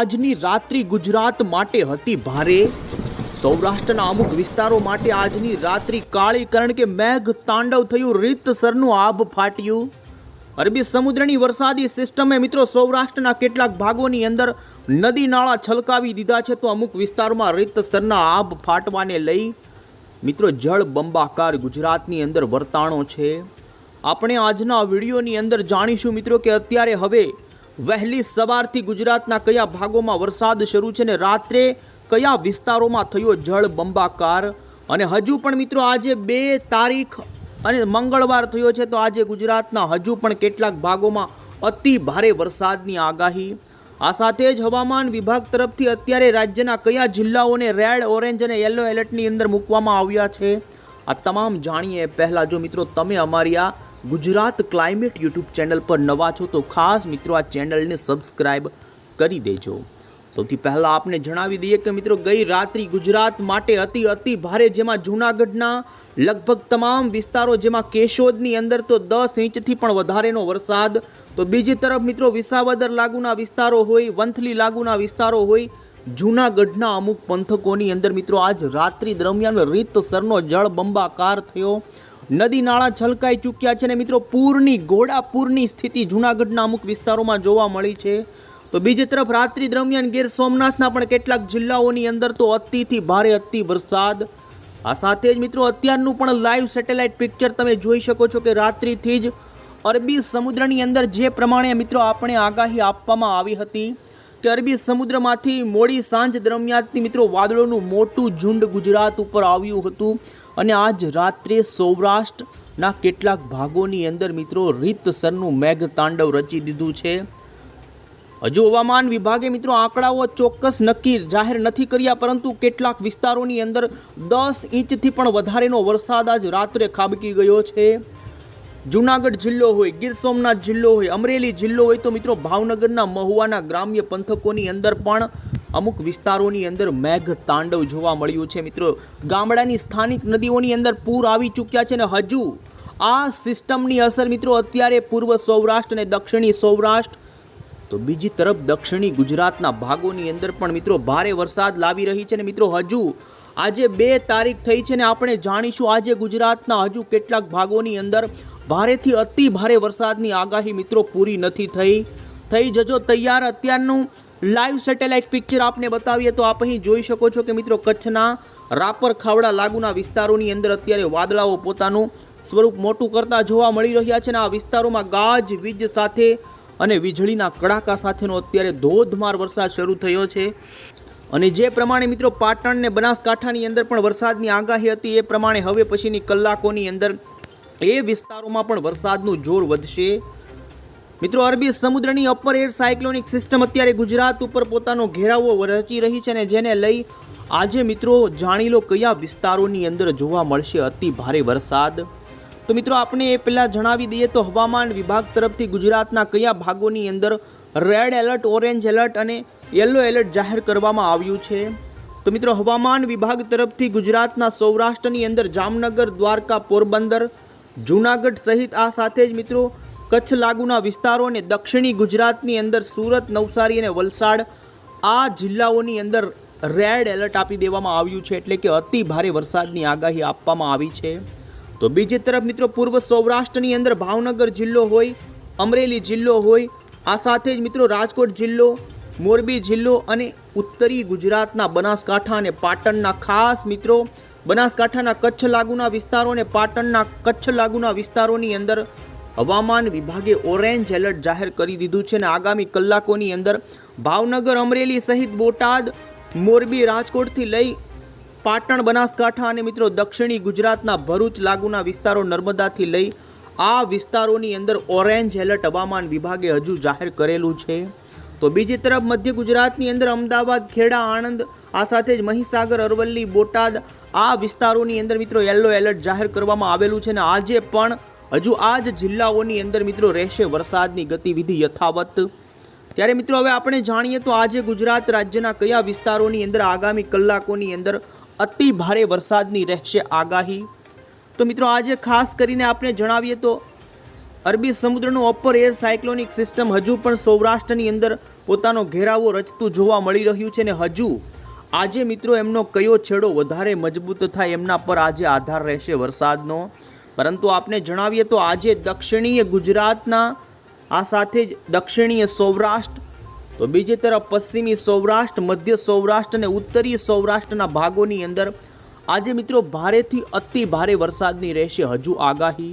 આજની રાત્રિ ગુજરાત માટે હતી ભારે. સૌરાષ્ટ્રના અમુક વિસ્તારો માટે આજની રાત્રિ કાળી કારણ કે મેઘ તાંડવ થયું, રીતસરનું આભ ફાટ્યું. અરબી સમુદ્રની વરસાદી સિસ્ટમે મિત્રો સૌરાષ્ટ્રના કેટલાક ભાગોની અંદર નદી નાળા છલકાવી દીધા છે તો અમુક વિસ્તારોમાં રીતસરના આભ ફાટવાને લઈ. મિત્રો, જળ બંબાકાર ગુજરાતની અંદર વર્તાણો છે. આપણે આજના વિડીયોની અંદર જાણીશું મિત્રો કે અત્યારે હવે વહેલી સવારથી ગુજરાતના કયા ભાગોમાં વરસાદ શરૂ છે ને રાત્રે કયા વિસ્તારોમાં થયો જળ બંબાકાર? અને હજુ પણ મિત્રો આજે બે તારીખ અને મંગળવાર થયો છે, તો આજે ગુજરાતના હજુ પણ કેટલાક ભાગોમાં અતિ ભારે વરસાદની આગાહી. આ સાથે જ હવામાન વિભાગ તરફથી અત્યારે રાજ્યના કયા જિલ્લાઓને રેડ, ઓરેન્જ અને યલો એલર્ટની અંદર મૂકવામાં આવ્યા છે? આ તમામ જાણીએ પહેલાં. જો મિત્રો, તમે અમારી આ ગુજરાત ક્લાઇમેટ યુટ્યુબ ચેનલ પર નવા છો તો ખાસ મિત્રો આ ચેનલને સબસ્ક્રાઇબ કરી દેજો. સૌથી પહેલાં આપને જણાવી દઈએ કે મિત્રો ગઈ રાત્રિ ગુજરાત માટે અતિ અતિ ભારે જેમાં જૂનાગઢના લગભગ તમામ વિસ્તારો જેમાં કેશોદની અંદર તો દસ ઇંચથી પણ વધારેનો વરસાદ. તો બીજી તરફ મિત્રો વિસાવદર લાગુના વિસ્તારો હોય, વંથલી લાગુના વિસ્તારો હોય, જૂનાગઢના અમુક પંથકોની અંદર મિત્રો આજ રાત્રિ દરમિયાન રીતસરનો જળ બંબાકાર થયો. નદી નાળા છલકાઈ ચૂક્યા છે અને મિત્રો, પૂરની ઘોડા પૂરની સ્થિતિ જૂનાગઢના અમુક વિસ્તારોમાં જોવા મળી છે. તો બીજી તરફ રાત્રિ દરમિયાન ગીર સોમનાથના પણ કેટલાક જિલ્લાઓની અંદર તો અતિથી ભારે અતિ વરસાદ. આ સાથે જ મિત્રો, અત્યારનું પણ લાઈવ સેટેલાઇટ પિક્ચર તમે જોઈ શકો છો કે રાત્રિથી જ અરબી સમુદ્રની અંદર જે પ્રમાણે મિત્રો આપણે આગાહી આપવામાં આવી હતી કે અરબી સમુદ્રમાંથી મોડી સાંજ દરમિયાનથી મિત્રો વાદળોનું મોટું ઝુંડ ગુજરાત ઉપર આવ્યું હતું. અને આજ રાત્રે સૌરાષ્ટ્રના કેટલાક ભાગોની અંદર મિત્રો રીતસરનું મેઘ તાંડવ રચી દીધું છે. હજુ હવામાન વિભાગે મિત્રો આંકડાઓ ચોક્કસ નક્કી જાહેર નથી કર્યા, પરંતુ કેટલાક વિસ્તારોની અંદર દસ ઇંચથી પણ વધારેનો વરસાદ આજ રાત્રે ખાબકી ગયો છે. જુનાગઢ જિલ્લો હોય, ગીર સોમનાથ જિલ્લો હોય, અમરેલી જિલ્લો હોય તો મિત્રો ભાવનગરના મહુવાના ગ્રામ્ય પંથકોની અંદર પણ અમુક વિસ્તારોની અંદર મેઘ તાંડવ જોવા મળ્યું છે. મિત્રો, ગામડાની સ્થાનિક નદીઓની અંદર પૂર આવી ચૂક્યા છે ને હજુ આ સિસ્ટમની અસર મિત્રો અત્યારે પૂર્વ સૌરાષ્ટ્ર અને દક્ષિણી સૌરાષ્ટ્ર, તો બીજી તરફ દક્ષિણી ગુજરાતના ભાગોની અંદર પણ મિત્રો ભારે વરસાદ લાવી રહી છે ને મિત્રો હજુ આજે બે તારીખ થઈ છે ને આપણે જાણીશું આજે ગુજરાતના હજુ કેટલાક ભાગોની અંદર ભારેથી અતિ ભારે વરસાદની આગાહી મિત્રો પૂરી નથી થઈ. થઈ જજો તૈયાર અત્યારનું લાઈવ સેટેલાઇટ પિક્ચર આપને બતાવીએ તો આપ અહીં જોઈ શકો છો કે મિત્રો કચ્છના રાપર ખાવડા લાગુના વિસ્તારોની અંદર અત્યારે વાદળાઓ પોતાનું સ્વરૂપ મોટું કરતા જોવા મળી રહ્યા છે અને આ વિસ્તારોમાં ગાજ, વીજ સાથે અને વીજળીના કડાકા સાથેનો અત્યારે ધોધમાર વરસાદ શરૂ થયો છે. અને જે પ્રમાણે મિત્રો પાટણ ને બનાસકાંઠાની અંદર પણ વરસાદની આગાહી હતી, એ પ્રમાણે હવે પછીની કલાકોની અંદર એ વિસ્તારોમાં પણ વરસાદનું જોર વધશે. મિત્રો, અરબી સમુદ્રની અપર એર સાયક્લોનિક સિસ્ટમ અત્યારે ગુજરાત ઉપર પોતાનો ઘેરાવો રચી રહી છે અને જેને લઈ આજે મિત્રો જાણી લો કયા વિસ્તારોની અંદર જોવા મળશે અતિ ભારે વરસાદ. તો મિત્રો આપણે એ પહેલાં જણાવી દઈએ તો હવામાન વિભાગ તરફથી ગુજરાતના કયા ભાગોની અંદર રેડ એલર્ટ ઓરેન્જ એલર્ટ અને યલો એલર્ટ જાહેર કરવામાં આવ્યું છે. તો મિત્રો, હવામાન વિભાગ તરફથી ગુજરાતના સૌરાષ્ટ્રની અંદર જામનગર, દ્વારકા, પોરબંદર, જૂનાગઢ સહિત આ સાથે જ મિત્રો કચ્છ લાગુના વિસ્તારો અને દક્ષિણી ગુજરાતની અંદર સુરત, નવસારી અને વલસાડ આ જિલ્લાઓની અંદર રેડ એલર્ટ આપી દેવામાં આવ્યું છે એટલે કે અતિ ભારે વરસાદની આગાહી આપવામાં આવી છે. તો બીજી તરફ મિત્રો પૂર્વ સૌરાષ્ટ્રની અંદર ભાવનગર જિલ્લો હોય, અમરેલી જિલ્લો હોય, આ સાથે જ મિત્રો રાજકોટ જિલ્લો, મોરબી જિલ્લો અને ઉત્તરી ગુજરાતના બનાસકાંઠા અને પાટણના ખાસ મિત્રો, બનાસકાંઠાના કચ્છ લાગુના વિસ્તારો અને પાટણના કચ્છ લાગુના વિસ્તારોની અંદર હવામાન વિભાગે ઓરેન્જ એલર્ટ જાહેર કરી દીધું છે અને આગામી કલાકોની અંદર ભાવનગર, અમરેલી સહિત બોટાદ, મોરબી, રાજકોટથી લઈ પાટણ, બનાસકાંઠા અને મિત્રો દક્ષિણી ગુજરાતના ભરૂચ લાગુના વિસ્તારો નર્મદાથી લઈ આ વિસ્તારોની અંદર ઓરેન્જ એલર્ટ હવામાન વિભાગે હજુ જાહેર કરેલું છે. તો બીજી તરફ મધ્ય ગુજરાતની અંદર અમદાવાદ, ખેડા, આણંદ, આ સાથે જ મહીસાગર, અરવલ્લી, બોટાદ આ વિસ્તારોની અંદર મિત્રો યલો એલર્ટ જાહેર કરવામાં આવેલું છે અને આજે પણ હજુ આ જ જિલ્લાઓની અંદર મિત્રો રહેશે વરસાદની ગતિવિધિ યથાવત. ત્યારે મિત્રો હવે આપણે જાણીએ તો આજે ગુજરાત રાજ્યના કયા વિસ્તારોની અંદર આગામી કલાકોની અંદર અતિ ભારે વરસાદની રહેશે આગાહી. તો મિત્રો આજે ખાસ કરીને આપણે જણાવીએ તો અરબી સમુદ્રનું અપર એર સાયક્લોનિક સિસ્ટમ હજુ પણ સૌરાષ્ટ્રની અંદર પોતાનો ઘેરાવો રચતું જોવા મળી રહ્યું છે ને હજુ આજે મિત્રો એમનો કયો છેડો વધારે મજબૂત થાય એમના પર આજે આધાર રહેશે વરસાદનો. પરંતુ આપને જણાવીએ તો આજે દક્ષિણીય ગુજરાતના, આ સાથે જ દક્ષિણીય સૌરાષ્ટ્ર, તો બીજી તરફ પશ્ચિમી સૌરાષ્ટ્ર, મધ્ય સૌરાષ્ટ્ર અને ઉત્તરીય સૌરાષ્ટ્રના ભાગોની અંદર આજે મિત્રો ભારેથી અતિ ભારે વરસાદની રહેશે હજુ આગાહી.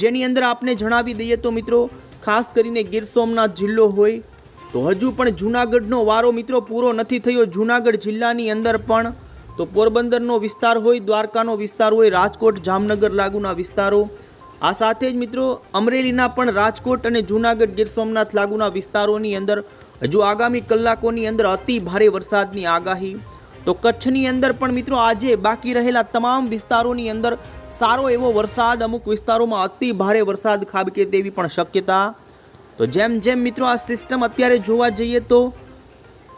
જેની અંદર આપને જણાવી દઈએ તો મિત્રો, ખાસ કરીને ગીર સોમનાથ જિલ્લો હોય, તો હજુ પણ જૂનાગઢનો વારો મિત્રો પૂરો નથી થયો. જૂનાગઢ જિલ્લાની અંદર પણ તો પોરબંદરનો વિસ્તાર હોય, દ્વારકાનો વિસ્તાર હોય, રાજકોટ, જામનગર લાગુના વિસ્તારો. આ સાથે જ મિત્રો, અમરેલીના પણ રાજકોટ અને જૂનાગઢ ગીર સોમનાથ લાગુના વિસ્તારોની અંદર, હજુ આગામી કલાકોની અંદર અતિ ભારે વરસાદની આગાહી. તો કચ્છની અંદર પણ મિત્રો, આજે બાકી રહેલા તમામ વિસ્તારોની અંદર સારો એવો વરસાદ, અમુક વિસ્તારોમાં અતિ ભારે વરસાદ ખાબકે તેવી પણ શક્યતા. તો જેમ જેમ મિત્રો આ સિસ્ટમ અત્યારે જોવા જઈએ તો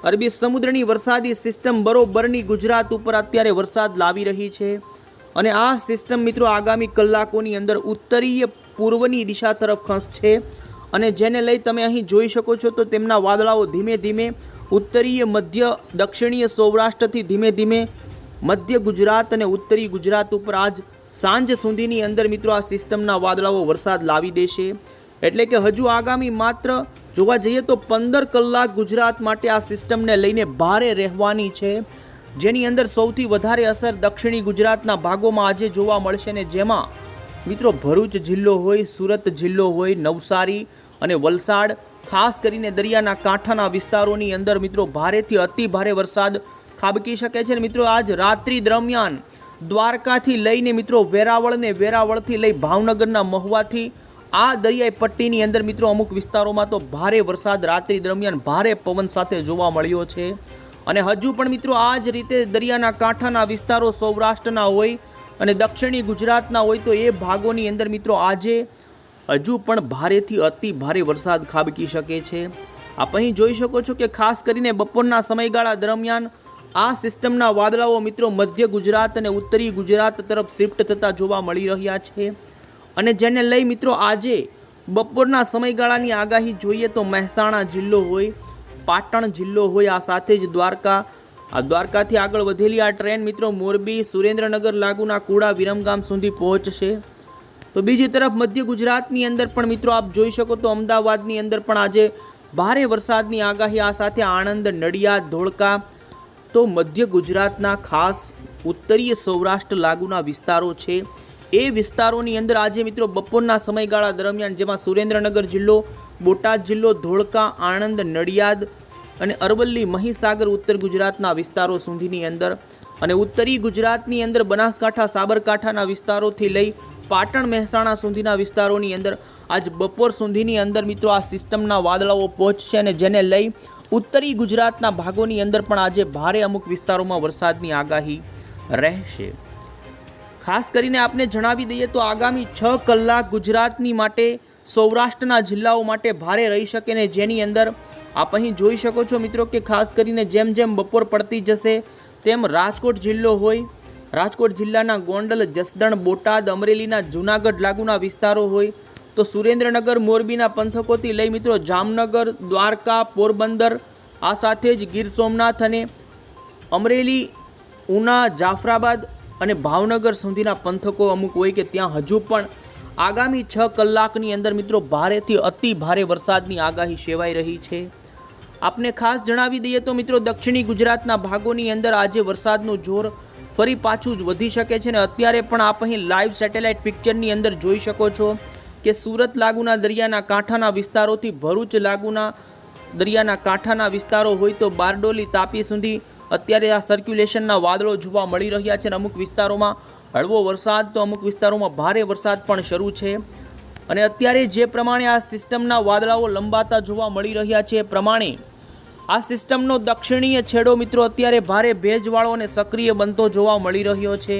અરબી સમુદ્રની વરસાદી સિસ્ટમ બરોબરની ગુજરાત ઉપર અત્યારે વરસાદ લાવી રહી છે અને આ સિસ્ટમ મિત્રો આગામી કલાકોની અંદર ઉત્તરીય પૂર્વની દિશા તરફ ખસશે અને જેને લઈ તમે અહીં જોઈ શકો છો તો તેમના વાદળાઓ ધીમે ધીમે ઉત્તરીય, મધ્ય, દક્ષિણીય સૌરાષ્ટ્રથી ધીમે ધીમે મધ્ય ગુજરાત અને ઉત્તરી ગુજરાત ઉપર આજ સાંજ સુધીની અંદર મિત્રો આ સિસ્ટમના વાદળાઓ વરસાદ લાવી દેશે. એટલે કે હજુ આગામી માત્ર જોવા જઈએ તો પંદર કલાક ગુજરાત માટે આ સિસ્ટમને લઈને ભારે રહેવાની છે. જેની અંદર સૌથી વધારે અસર દક્ષિણી ગુજરાતના ભાગોમાં આજે જોવા મળશે ને જેમાં મિત્રો ભરૂચ જિલ્લો હોય, સુરત જિલ્લો હોય, નવસારી અને વલસાડ, ખાસ કરીને દરિયાના કાંઠાના વિસ્તારોની અંદર મિત્રો ભારેથી અતિ ભારે વરસાદ ખાબકી શકે છે મિત્રો આજ રાત્રિ દરમિયાન દ્વારકાથી લઈને મિત્રો વેરાવળને વેરાવળથી લઈ ભાવનગરના મહુવાથી આ દરિયાઈ પટ્ટીની અંદર મિત્રો અમુક વિસ્તારોમાં તો ભારે વરસાદ રાત્રિ દરમિયાન ભારે પવન સાથે જોવા મળ્યો છે. અને હજુ પણ મિત્રો આ જ રીતે દરિયાના કાંઠાના વિસ્તારો સૌરાષ્ટ્રના હોય અને દક્ષિણી ગુજરાતના હોય તો એ ભાગોની અંદર મિત્રો આજે હજુ પણ ભારેથી અતિ ભારે વરસાદ ખાબકી શકે છે. આપ અહીં જોઈ શકો છો કે ખાસ કરીને બપોરના સમયગાળા દરમિયાન આ સિસ્ટમના વાદળાઓ મિત્રો મધ્ય ગુજરાત અને ઉત્તરી ગુજરાત તરફ શિફ્ટ થતા જોવા મળી રહ્યા છે. અને જેને લઈ મિત્રો આજે બપોરના સમયગાળાની આગાહી જોઈએ તો મહેસાણા જિલ્લો હોય, પાટણ જિલ્લો હોય, આ સાથે જ દ્વારકા, આ દ્વારકાથી આગળ વધેલી આ ટ્રેન મિત્રો મોરબી, સુરેન્દ્રનગર લાગુના કુડા, વિરમગામ સુધી પહોંચશે. તો બીજી તરફ મધ્ય ગુજરાતની અંદર પણ મિત્રો આપ જોઈ શકો તો અમદાવાદની અંદર પણ આજે ભારે વરસાદની આગાહી, આ સાથે આણંદ, નડિયાદ, ધોળકા, તો મધ્ય ગુજરાતના ખાસ ઉત્તરીય સૌરાષ્ટ્ર લાગુના વિસ્તારો છે. એ વિસ્તારોની અંદર આજે મિત્રો બપોરના સમયગાળા દરમિયાન, જેમાં સુરેન્દ્રનગર જિલ્લો, બોટાદ જિલ્લો, ધોળકા, આણંદ, નડિયાદ અને અરવલ્લી, મહીસાગર, ઉત્તર ગુજરાતના વિસ્તારો સુધીની અંદર અને ઉત્તરી ગુજરાતની અંદર બનાસકાંઠા, સાબરકાંઠાના વિસ્તારોથી લઈ પાટણ, મહેસાણા સુધીના વિસ્તારોની અંદર આજ બપોર સુધીની અંદર મિત્રો આ સિસ્ટમના વાદળાઓ પહોંચશે અને જેને લઈ ઉત્તરી ગુજરાતના ભાગોની અંદર પણ આજે ભારે અમુક વિસ્તારોમાં વરસાદની આગાહી રહેશે. ખાસ કરીને આપને જણાવી દઈએ તો આગામી છ કલાક ગુજરાતની માટે, સૌરાષ્ટ્રના જિલ્લાઓ માટે ભારે રહી શકે ને જેની અંદર આપ અહીં જોઈ શકો છો મિત્રો કે ખાસ કરીને જેમ જેમ બપોર પડતી જશે, તેમ રાજકોટ જિલ્લો હોય, રાજકોટ જિલ્લાના ગોંડલ, જસદણ, બોટાદ, અમરેલીના જૂનાગઢ લાગુના વિસ્તારો હોય, તો સુરેન્દ્રનગર, મોરબીના પંથકોથી લઈ મિત્રો જામનગર, દ્વારકા, પોરબંદર, આ સાથે જ ગીર સોમનાથ અને અમરેલી, ઉના, જાફરાબાદ અને ભાવનગર સુધીના પંથકો અમુક હોય કે ત્યાં હજુ પણ આગામી છ કલાકની અંદર મિત્રો ભારેથી અતિ ભારે વરસાદની આગાહી સેવાઈ રહી છે. આપને ખાસ જણાવી દઈએ તો મિત્રો દક્ષિણી ગુજરાતના ભાગોની અંદર આજે વરસાદનું જોર ફરી પાછું જ વધી શકે છે ને અત્યારે પણ આપ અહીં લાઈવ સેટેલાઇટ પિક્ચરની અંદર જોઈ શકો છો કે સુરત લાગુના દરિયાના કાંઠાના વિસ્તારોથી ભરૂચ લાગુના દરિયાના કાંઠાના વિસ્તારો હોય તો બારડોલી તાપી સુધી અત્યારે આ સર્ક્યુલેશનના વાદળો જોવા મળી રહ્યા છે અને અમુક વિસ્તારોમાં હળવો વરસાદ, તો અમુક વિસ્તારોમાં ભારે વરસાદ પણ શરૂ છે. અને અત્યારે જે પ્રમાણે આ સિસ્ટમના વાદળાઓ લંબાતા જોવા મળી રહ્યા છે એ પ્રમાણે આ સિસ્ટમનો દક્ષિણીય છેડો મિત્રો અત્યારે ભારે ભેજવાળો અને સક્રિય બનતો જોવા મળી રહ્યો છે.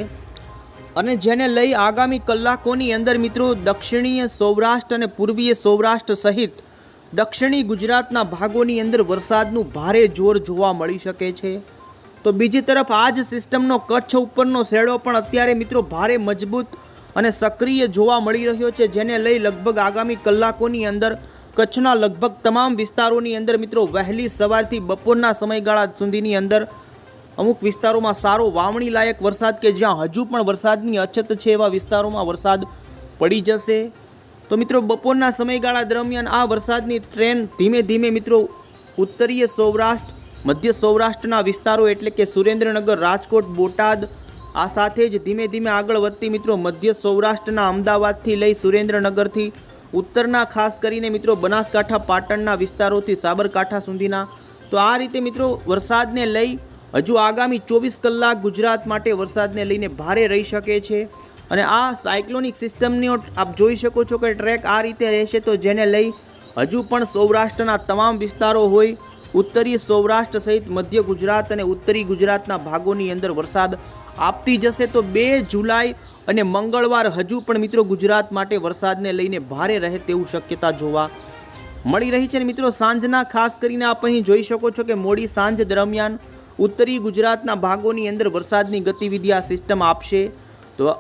અને જેને લઈ આગામી કલાકોની અંદર મિત્રો દક્ષિણીય સૌરાષ્ટ્ર અને પૂર્વીય સૌરાષ્ટ્ર સહિત દક્ષિણી ગુજરાતના ભાગોની અંદર વરસાદનું ભારે જોર જોવા મળી શકે છે. તો બીજી તરફ આ જ સિસ્ટમનો કચ્છ ઉપરનો શેડો પણ અત્યારે મિત્રો ભારે મજબૂત અને સક્રિય જોવા મળી રહ્યો છે, જેને લઈ લગભગ આગામી કલાકોની અંદર કચ્છના લગભગ તમામ વિસ્તારોની અંદર મિત્રો વહેલી સવારથી બપોરના સમયગાળા સુધીની અંદર અમુક વિસ્તારોમાં સારો વાવણી લાયક વરસાદ કે જ્યાં હજુ પણ વરસાદની અછત છે એવા વિસ્તારોમાં વરસાદ પડી જશે. તો મિત્રો બપોરના સમયગાળા દરમિયાન આ વરસાદની ટ્રેન ધીમે ધીમે મિત્રો ઉત્તરીય સૌરાષ્ટ્ર મધ્ય સૌરાષ્ટ્રના વિસ્તારો એટલે કે સુરેન્દ્રનગર, રાજકોટ, બોટાદ, આ સાથે જ ધીમે ધીમે આગળ વધતી મિત્રો મધ્ય સૌરાષ્ટ્રના અમદાવાદથી લઈ સુરેન્દ્રનગરથી, ઉત્તરના ખાસ કરીને મિત્રો બનાસકાંઠા, પાટણના વિસ્તારોથી સાબરકાંઠા સુધીના. તો આ રીતે મિત્રો વરસાદને લઈ હજુ આગામી ચોવીસ કલાક ગુજરાત માટે વરસાદને લઈને ભારે રહી શકે છે. અને આ સાયક્લોનિક સિસ્ટમનો આપ જોઈ શકો છો કે ટ્રેક આ રીતે રહેશે તો જેને લઈ હજુ પણ સૌરાષ્ટ્રના તમામ વિસ્તારો હોય ઉત્તરીય સૌરાષ્ટ્ર સહિત મધ્ય ગુજરાત અને ઉત્તરી ગુજરાતના ભાગોની અંદર વરસાદ આપતી જશે તો બે જુલાઈ અને મંગળવાર હજુ પણ મિત્રો ગુજરાત માટે વરસાદને લઈને ભારે રહે તેવું શક્યતા જોવા મળી રહી છે. મિત્રો સાંજના ખાસ કરીને આપ અહીં જોઈ શકો છો કે મોડી સાંજ દરમિયાન ઉત્તરી ગુજરાતના ભાગોની અંદર વરસાદની ગતિવિધિ આ સિસ્ટમ આપશે. તો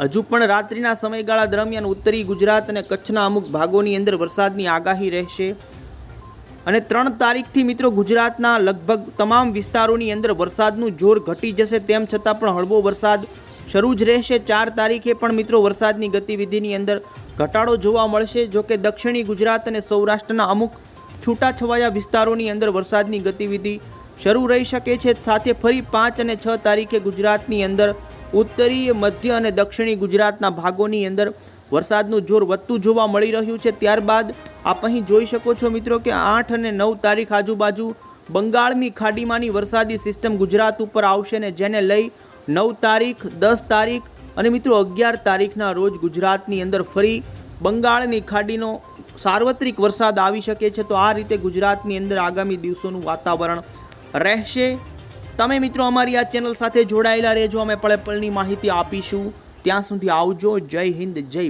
હજુ પણ રાત્રિના સમયગાળા દરમિયાન ઉત્તરી ગુજરાત અને કચ્છના અમુક ભાગોની અંદર વરસાદની આગાહી રહેશે. અને ત્રણ તારીખથી મિત્રો ગુજરાતના લગભગ તમામ વિસ્તારોની અંદર વરસાદનું જોર ઘટી જશે તેમ છતાં પણ હળવો વરસાદ શરૂ જ રહેશે. ચાર તારીખે પણ મિત્રો વરસાદની ગતિવિધિની અંદર ઘટાડો જોવા મળશે. જો કે દક્ષિણી ગુજરાત અને સૌરાષ્ટ્રના અમુક છૂટાછવાયા વિસ્તારોની અંદર વરસાદની ગતિવિધિ શરૂ રહી શકે છે. સાથે ફરી પાંચ અને છ તારીખે ગુજરાતની અંદર ઉત્તરીય મધ્ય અને દક્ષિણી ગુજરાતના ભાગોની અંદર વરસાદનું જોર વધતું જોવા મળી રહ્યું છે. ત્યારબાદ આપ અહીં જોઈ શકો છો મિત્રો કે આઠ અને નવ તારીખ આજુબાજુ બંગાળની ખાડીમાંની વરસાદી સિસ્ટમ ગુજરાત ઉપર આવશે ને જેને લઈ નવ તારીખ, દસ તારીખ અને મિત્રો અગિયાર તારીખના રોજ ગુજરાતની અંદર ફરી બંગાળની ખાડીનો સાર્વત્રિક વરસાદ આવી શકે છે. તો આ રીતે ગુજરાતની અંદર આગામી દિવસોનું વાતાવરણ રહેશે. તમે મિત્રો અમારી આ ચેનલ સાથે જોડાયેલા રહેજો. અમે પળે પળની માહિતી આપીશું. ત્યાં સુધી આવજો. જય હિન્દ, જય